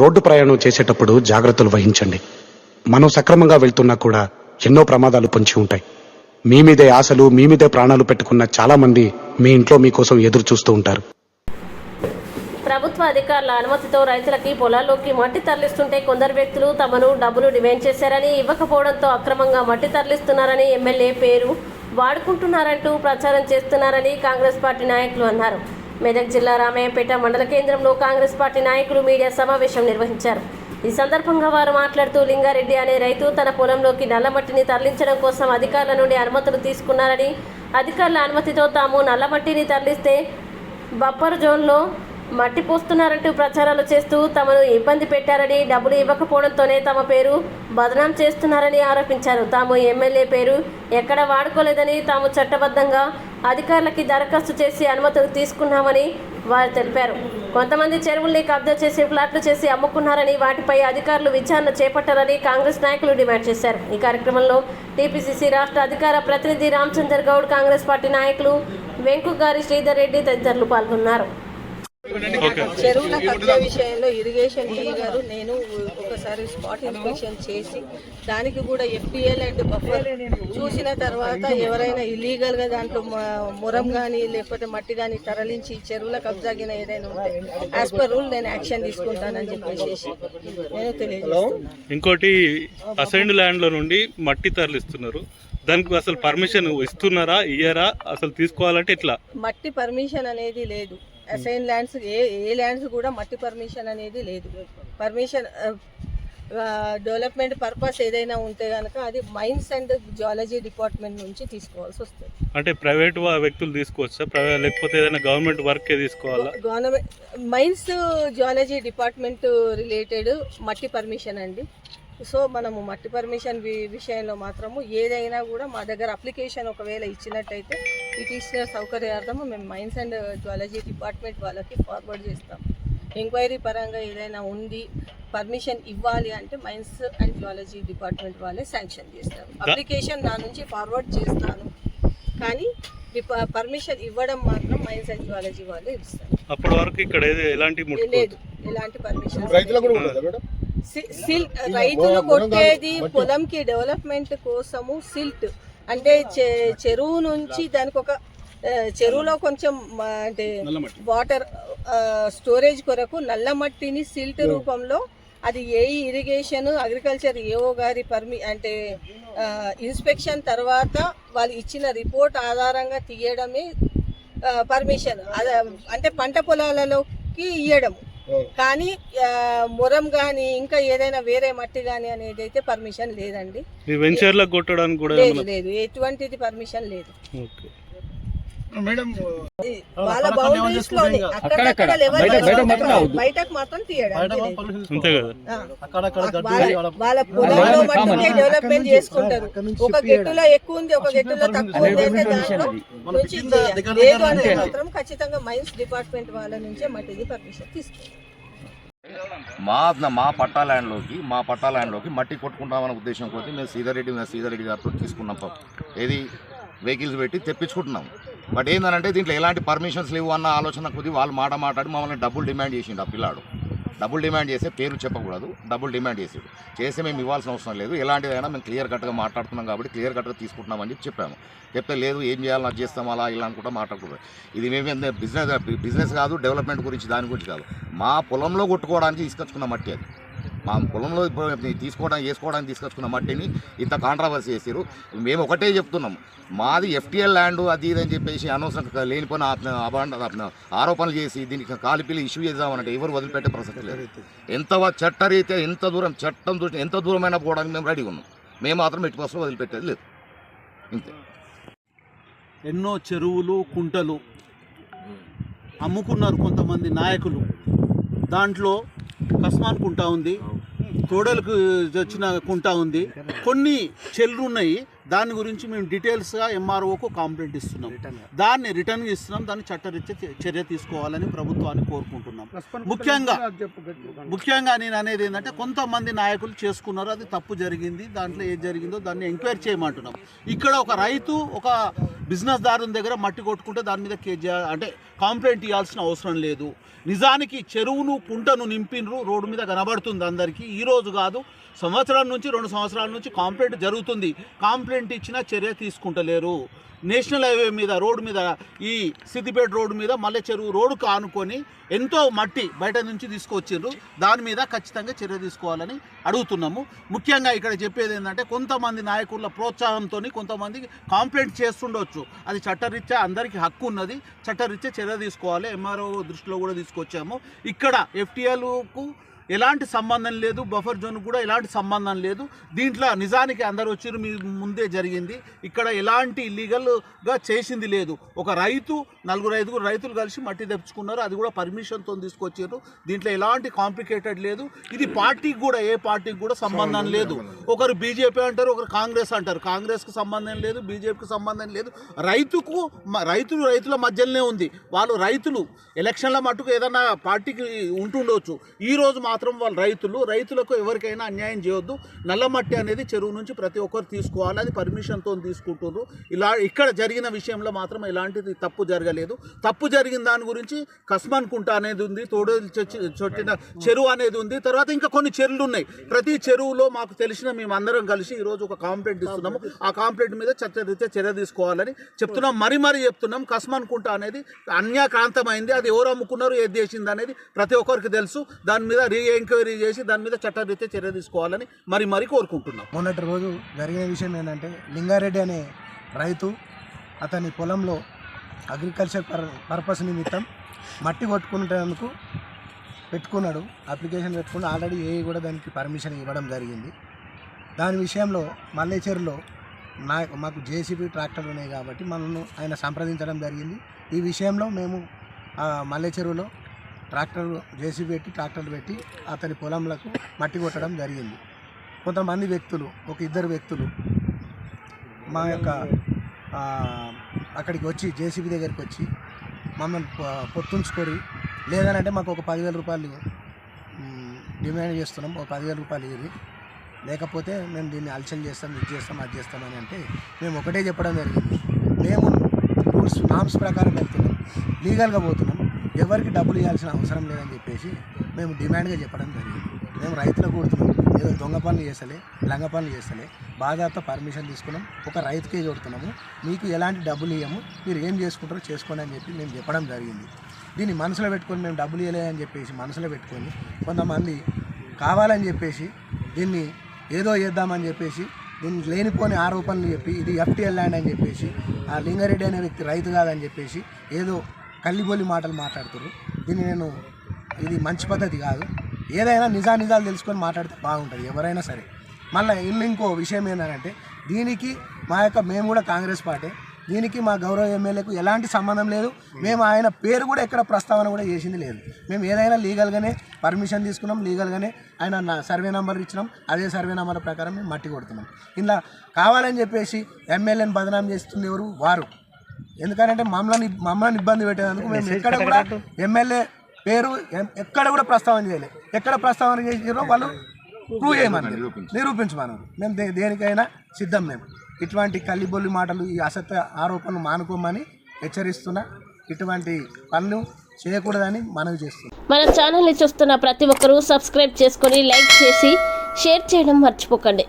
Road ప్రయాణం చేసేటప్పుడు జాగ్రత్తలు వహించండి. మనం సక్రమంగా వెళ్తున్నా కూడా ఎన్నో ప్రమాదాలు పొంచి ఉంటాయి. మీ మీదే ఆశలు మీ మీదే ప్రాణాలు పెట్టుకున్న చాలా మంది మీ ఇంట్లో మీకోసం ఎదురు చూస్తూ ఉంటారు. ప్రభుత్వ అధికారుల అనుమతితో రైతులకి పొలాల్లోకి మట్టి తరలిస్తుంటే కొందరు వ్యక్తులు తమను డబ్బులు డిమాండ్ చేశారని ఇవ్వకపోవడంతో అక్రమంగా మట్టి తరలిస్తున్నారని ఎమ్మెల్యే పేరు వాడుకుంటున్నారంటూ ప్రచారం చేస్తున్నారని కాంగ్రెస్ పార్టీ నాయకులు అన్నారు. మెదక్ జిల్లా రామయ్యపేట మండల కేంద్రంలో కాంగ్రెస్ పార్టీ నాయకులు మీడియా సమావేశం నిర్వహించారు. ఈ సందర్భంగా వారు మాట్లాడుతూ లింగారెడ్డి అనే రైతు తన పొలంలోకి నల్లమట్టిని తరలించడం కోసం అధికారుల నుండి అనుమతులు తీసుకున్నారని అధికారుల అనుమతితో తాము నల్లమట్టిని తరలిస్తే బఫర్ జోన్లో మట్టి పోస్తున్నారంటూ ప్రచారాలు చేస్తూ తమను ఇబ్బంది పెట్టారని డబ్బులు ఇవ్వకపోవడంతోనే తమ పేరు బదనాం చేస్తున్నారని ఆరోపించారు. తాము ఎమ్మెల్యే పేరు ఎక్కడ వాడుకోలేదని తాము చట్టబద్ధంగా అధికారులకి దరఖాస్తు చేసి అనుమతులు తీసుకున్నామని వారు తెలిపారు. కొంతమంది చెరువుల్ని కబ్జా చేసి ఫ్లాట్లు చేసి అమ్ముకున్నారని వాటిపై అధికారులు విచారణ చేపట్టాలని కాంగ్రెస్ నాయకులు డిమాండ్ చేశారు. ఈ కార్యక్రమంలో టీపీసీసీ రాష్ట్ర అధికార ప్రతినిధి రామచందర్ గౌడ్ కాంగ్రెస్ పార్టీ నాయకులు వెంకుగారి శ్రీధర్ రెడ్డి తదితరులు పాల్గొన్నారు. చెరువుల కబ్జా విషయంలో ఇరిగేషన్ ఈ గారు నేను ఒకసారి స్పాట్ ఇన్స్పెక్షన్ చేసి దానికి కూడా ఎఫ్పిఎల్ అండ్ బఫర్ చూసిన తర్వాత ఎవరైనా ఇల్లీగల్గా దాంట్లో మురం కానీ లేకపోతే మట్టి కానీ తరలించి చెరువుల కబ్జా గిన ఏదైనా ఉంటే యాజ్ పర్ రూల్ నేను యాక్షన్ తీసుకుంటానని చెప్పేసి నేను ఇంకోటి అసైన్డ్ ల్యాండ్లో నుండి మట్టి తరలిస్తున్నారు. దానికి అసలు పర్మిషన్ ఇస్తున్నారా ఇయ్యరా అసలు తీసుకోవాలంటే ఎట్లా? మట్టి పర్మిషన్ అనేది లేదు. Assign lands A A lands కూడా మట్టి పర్మిషన్ అనేది లేదు. పర్మిషన్ డెవలప్మెంట్ పర్పస్ ఏదైనా ఉంటే కనుక అది మైన్స్ అండ్ జియాలజీ డిపార్ట్మెంట్ నుంచి తీసుకోవాల్సి వస్తుంది. అంటే ప్రైవేట్ వ్యక్తులు తీసుకోవచ్చా? లేకపోతే ఏదైనా గవర్నమెంట్ వర్కే తీసుకోవాలా? Government mines geology department related మట్టి పర్మిషన్ అండి. సో మనము మట్టి పర్మిషన్ విషయంలో మాత్రము ఏదైనా కూడా మా దగ్గర అప్లికేషన్ ఒకవేళ ఇచ్చినట్టయితే ఇట్ ఇచ్చిన సౌకర్యార్థము మేము మైన్స్ అండ్ జియాలజీ డిపార్ట్మెంట్ వాళ్ళకి ఫార్వర్డ్ చేస్తాం. ఎంక్వైరీ పరంగా ఏదైనా ఉంది పర్మిషన్ ఇవ్వాలి అంటే మైన్స్ అండ్ జియాలజీ డిపార్ట్మెంట్ వాళ్ళే శాంక్షన్ చేస్తారు. అప్లికేషన్ నా నుంచి ఫార్వర్డ్ చేస్తాను. కానీ పర్మిషన్ ఇవ్వడం మాత్రం మైన్స్ అండ్ జియాలజీ వాళ్ళే ఇస్తారు. అప్పటి వరకు ఇక్కడ ఏది ఎలాంటి లేదు ఎలాంటి పర్మిషన్ సిల్ట్ రైతులు కొట్టేది పొలంకి డెవలప్మెంట్ కోసము సిల్ట్ అంటే చె- చెరువు నుంచి దానికి ఒక చెరువులో కొంచెం అంటే వాటర్ స్టోరేజ్ కొరకు నల్ల మట్టిని సిల్ట్ రూపంలో అది ఏ ఇరిగేషన్ అగ్రికల్చర్ ఏఓ గారి పర్మి అంటే ఇన్స్పెక్షన్ తర్వాత వాళ్ళు ఇచ్చిన రిపోర్ట్ ఆధారంగా తీయడమే పర్మిషన్ అంటే పంట పొలాలలోకి ఇయ్యడం కానీ మురం కానీ ఇంకా ఏదైనా వేరే మట్టి కానీ అనేది అయితే పర్మిషన్ లేదండి. వెంచర్లకు కొట్టడానికి కూడా లేదు లేదు ఎటువంటిది పర్మిషన్ లేదు. ఓకే. మేడం వాళ్ళ బౌండరీస్లోనే అక్కడక్కడ లెవెల్ బయటకు మాత్రం తీయడానికి లేదు. అంతే. కదా. ఆ, వాళ్ళ- వాళ్ళ పొలంలో మట్టుకే డెవలప్మెంట్ చేసుకుంటారు. ఒక గెట్టులో ఎక్కువ ఉంది ఒక గెట్టులో తక్కువ ఉంది అంటే దాంట్లో నుంచి తీయాలి. లేదు అంటే మాత్రం ఖచ్చితంగా మైన్స్ డిపార్ట్మెంట్ వాళ్ళ నుంచే మట్టిది పర్మిషన్ తీసుకుంటారు మా మా పట్టా ల్యాండ్లోకి మా పట్టా ల్యాండ్లోకి మట్టి కొట్టుకుంటామనే ఉద్దేశం కొద్దీ మేము సీతారెడ్డి మేము సీతారెడ్డి గారితో తీసుకున్నాం. ఏది వెహికల్స్ పెట్టి తెప్పించుకుంటున్నాం. బట్ ఏంటంటే దీంట్లో ఎలాంటి పర్మిషన్స్ లేవు అన్న ఆలోచన కొద్ది వాళ్ళు మాట మాట్లాడి మమ్మల్ని డబ్బులు డిమాండ్ చేసిండు ఆ పిల్లాడు. డబ్బులు డిమాండ్ చేస్తే పేరు చెప్పకూడదు. డబ్బులు డిమాండ్ చేసాడు. చేస్తే మేము ఇవ్వాల్సిన అవసరం లేదు. ఎలాంటిదైనా మేము క్లియర్ కట్గా మాట్లాడుతున్నాం కాబట్టి క్లియర్ కట్గా తీసుకుంటున్నామని చెప్పి చెప్పాము. చెప్తే లేదు ఏం చేయాలి అది చేస్తాం అలా ఇలా అనుకుంటా మాట్లాడకూడదు ఇది మేము బిజినెస్ బిజినెస్ కాదు డెవలప్మెంట్ గురించి దాని గురించి కాదు. మా పొలంలో కొట్టుకోవడానికి తీసుకొచ్చుకున్న మట్టి అది. మా పొలంలో తీసుకోవడానికి వేసుకోవడానికి తీసుకొచ్చుకున్న మట్టిని ఇంత కాంట్రవర్సీ చేసారు మేము ఒకటే చెప్తున్నాం. మాది ఎఫ్టీఎల్ ల్యాండ్ అది ఇది అని చెప్పేసి అనవసరం లేనిపోయిన అబాండ ఆరోపణలు చేసి దీనికి కాలిపిల్లి ఇష్యూ చేద్దామనంటే ఎవరు వదిలిపెట్టే ప్రసక్తి లేదు. ఎంత చట్టరీత్యా ఎంత దూరం చట్టం చూసి ఎంత దూరమైనా పోవడానికి మేము రెడీగా ఉన్నాం. మేము మాత్రం ఎట్టి కోసం వదిలిపెట్టేది లేదు. ఇంతే. ఎన్నో చెరువులు కుంటలు అమ్ముకున్నారు కొంతమంది నాయకులు. దాంట్లో కస్మాన్ కుంట ఉంది. తోడలకు వచ్చిన కుంట ఉంది. కొన్ని చెల్లు ఉన్నాయి దాని గురించి మేము డీటెయిల్స్గా ఎంఆర్ఓకు కాంప్లైంట్ ఇస్తున్నాం. దాన్ని రిటర్న్ ఇస్తున్నాం. దాన్ని చట్టరీత్యా చర్య తీసుకోవాలని ప్రభుత్వాన్ని కోరుకుంటున్నాం. ముఖ్యంగా ముఖ్యంగా నేను అనేది ఏంటంటే కొంతమంది నాయకులు చేసుకున్నారు. అది తప్పు జరిగింది. దాంట్లో ఏం జరిగిందో దాన్ని ఎంక్వైరీ చేయమంటున్నాం. ఇక్కడ ఒక రైతు ఒక బిజినెస్ దారుని దగ్గర మట్టి కొట్టుకుంటే దాని మీద కేజీ అంటే కాంప్లైంట్ ఇవ్వాల్సిన అవసరం లేదు. నిజానికి చెరువును కుంటను నింపినరు. రోడ్డు మీద కనబడుతుంది అందరికీ. ఈ రోజు కాదు సంవత్సరం నుంచి రెండు సంవత్సరాల నుంచి కాంప్లైంట్ జరుగుతుంది. కాంప్లైంట్ ఇచ్చినా చర్య తీసుకుంటలేరు. నేషనల్ హైవే మీద రోడ్డు మీద ఈ సిద్దిపేట రోడ్డు మీద మల్లె చెరువు రోడ్డు కానుకొని ఎంతో మట్టి బయట నుంచి తీసుకొచ్చిండ్రు. దాని మీద ఖచ్చితంగా చర్య తీసుకోవాలని అడుగుతున్నాము. ముఖ్యంగా ఇక్కడ చెప్పేది ఏంటంటే కొంతమంది నాయకుల ప్రోత్సాహంతో కొంతమంది కాంప్లైంట్ చేస్తుండొచ్చు. అది చట్టరీత్యా అందరికీ హక్కు ఉన్నది. చట్టరీత్యా చర్య తీసుకోవాలి. ఎంఆర్ఓ దృష్టిలో కూడా తీసుకొచ్చాము. ఇక్కడ ఎఫ్టీఎల్కు ఎలాంటి సంబంధం లేదు బఫర్ జోన్ కూడా ఎలాంటి సంబంధం లేదు. దీంట్లో నిజానికి అందరు వచ్చి మీ ముందే జరిగింది. ఇక్కడ ఎలాంటి ఇల్లీగల్గా చేసింది లేదు. ఒక రైతు నలుగురు ఐదుగురు రైతులు కలిసి మట్టి తెచ్చుకున్నారు అది కూడా పర్మిషన్తో తీసుకొచ్చారు దీంట్లో ఎలాంటి కాంప్లికేటెడ్ లేదు. ఇది పార్టీకి కూడా ఏ పార్టీకి కూడా సంబంధం లేదు. ఒకరు బీజేపీ అంటారు ఒకరు కాంగ్రెస్ అంటారు. కాంగ్రెస్కి సంబంధం లేదు బీజేపీకి సంబంధం లేదు. రైతుకు మ- రైతులు రైతుల మధ్యలోనే ఉంది. వాళ్ళు రైతులు ఎలక్షన్ల మట్టుకు ఏదైనా పార్టీకి ఉంటుండొచ్చు. ఈ రోజు మాత్రం వాళ్ళు రైతులు రైతులకు ఎవరికైనా అన్యాయం చేయొద్దు. నల్ల మట్టి అనేది చెరువు నుంచి ప్రతి ఒక్కరు తీసుకోవాలి. అది పర్మిషన్తో తీసుకుంటున్నారు ఇలా ఇక్కడ జరిగిన విషయంలో మాత్రం ఎలాంటిది తప్పు జరగలేదు. తప్పు జరిగిన దాని గురించి కస్మన్కుంట అనేది ఉంది తోడు చొట్టిన చెరువు అనేది ఉంది. తర్వాత ఇంకా కొన్ని చెరువులు ఉన్నాయి. ప్రతి చెరువులో మాకు తెలిసిన మేము అందరం కలిసి ఈరోజు ఒక కాంప్లైంట్ ఇస్తున్నాము. ఆ కాంప్లైంట్ మీద చట్టరీత్యా చర్య తీసుకోవాలని చెప్తున్నాం. మరి మరీ చెప్తున్నాం. కస్మన్కుంట అనేది అన్యాక్రాంతమైంది. అది ఎవరు అమ్ముకున్నారు ఏది చేసింది అనేది ప్రతి ఒక్కరికి తెలుసు. దాని మీద రీ ఎంక్వైరీ చేసి దాని మీద చట్టరీత్యా చర్య తీసుకోవాలని మరి మరి కోరుకుంటున్నాం. మొన్నటి రోజు జరిగిన విషయం ఏంటంటే లింగారెడ్డి అనే రైతు అతని పొలంలో అగ్రికల్చర్ పర్ పర్పస్ నిమిత్తం మట్టి కొట్టుకునేందుకు పెట్టుకున్నాడు. అప్లికేషన్ పెట్టుకుని ఆల్రెడీ ఏ కూడా దానికి పర్మిషన్ ఇవ్వడం జరిగింది. దాని విషయంలో మల్లేచేరులో నా మాకు జేసీబీ ట్రాక్టర్లు ఉన్నాయి కాబట్టి మనల్ని ఆయన సంప్రదించడం జరిగింది. ఈ విషయంలో మేము మల్లె చెరువులో ట్రాక్టర్ జేసీ పెట్టి ట్రాక్టర్లు పెట్టి అతని పొలంలకు మట్టి కొట్టడం జరిగింది. కొంతమంది వ్యక్తులు ఒక ఇద్దరు వ్యక్తులు మా యొక్క అక్కడికి వచ్చి జేసీబీ దగ్గరికి వచ్చి మమ్మల్ని పొ- పొత్తుంచుకొని లేదనంటే మాకు ఒక పదివేల రూపాయలు డిమాండ్ చేస్తున్నాం ఒక పదివేల రూపాయలు ఇది. లేకపోతే మేము దీన్ని అలసలు చేస్తాం ఇది చేస్తాం అది చేస్తామని అంటే మేము ఒకటే చెప్పడం జరిగింది. మేము రూల్స్ నామ్స్ ప్రకారం వెళ్తున్నాం. లీగల్గా పోతున్నాం. ఎవరికి డబ్బులు ఇవ్వాల్సిన అవసరం లేదని చెప్పేసి మేము డిమాండ్గా చెప్పడం జరిగింది. మేము రైతులకు కొడుతున్నాం ఏదో దొంగ పనులు చేస్తలే లంగ పనులు చేస్తలే బాధాతో పర్మిషన్ తీసుకున్నాం ఒక రైతుకే కొడుతున్నాము మీకు ఎలాంటి డబ్బులు ఇవ్వము మీరు ఏం చేసుకుంటారో చేసుకోండి అని చెప్పి మేము చెప్పడం జరిగింది. దీన్ని మనసులో పెట్టుకొని మేము డబ్బులు ఇవ్వలేదని చెప్పేసి మనసులో పెట్టుకొని కొంతమంది కావాలని చెప్పేసి దీన్ని ఏదో చేద్దామని చెప్పేసి దీన్ని లేనిపోని ఆరోపణలు చెప్పి ఇది ఎఫ్టీఎల్ ల్యాండ్ అని చెప్పేసి ఆ లింగారెడ్డి అనే వ్యక్తి రైతు కాదని చెప్పేసి ఏదో కల్లిబోలి మాటలు మాట్లాడుతారు దీన్ని నేను ఇది మంచి పద్ధతి కాదు. ఏదైనా నిజా నిజాలు తెలుసుకొని మాట్లాడితే బాగుంటుంది ఎవరైనా సరే. మళ్ళీ ఇల్లు ఇంకో విషయం ఏంటంటే దీనికి మా యొక్క మేము కూడా కాంగ్రెస్ పార్టీ దీనికి మా గౌరవ ఎమ్మెల్యేకు ఎలాంటి సంబంధం లేదు. మేము ఆయన పేరు కూడా ఎక్కడ ప్రస్తావన కూడా చేసింది లేదు. మేము ఏదైనా లీగల్గానే పర్మిషన్ తీసుకున్నాం లీగల్గానే ఆయన సర్వే నెంబర్ ఇచ్చినాం. అదే సర్వే నెంబర్ ప్రకారం మేము మట్టి కొడుతున్నాం. ఇలా కావాలని చెప్పేసి ఎమ్మెల్యేని బదనాం చేస్తుంది ఎవరు? వారు. ఎందుకంటే మమ్మల్ని మమ్మల్ని ఇబ్బంది పెట్టేందుకు మేము ఎక్కడ కూడా ఎమ్మెల్యే పేరు ఎక్కడ కూడా ప్రస్తావన చేయలేదు ఎక్కడ ప్రస్తావన చేసిరో వాళ్ళు ప్రూవ్ చేయమని నిరూపించమన్నారు. మేము దే- దేనికైనా సిద్ధం మేము. ఇటువంటి కల్లిబొల్లి మాటలు ఈ అసత్య ఆరోపణలు మానుకోమని హెచ్చరిస్తున్నా. ఇటువంటి పనులు చేయకూడదని మనవి చేస్తున్నాం. మన ఛానల్ని చూస్తున్న ప్రతి ఒక్కరూ సబ్స్క్రైబ్ చేసుకొని లైక్ చేసి షేర్ చేయడం మర్చిపోకండి.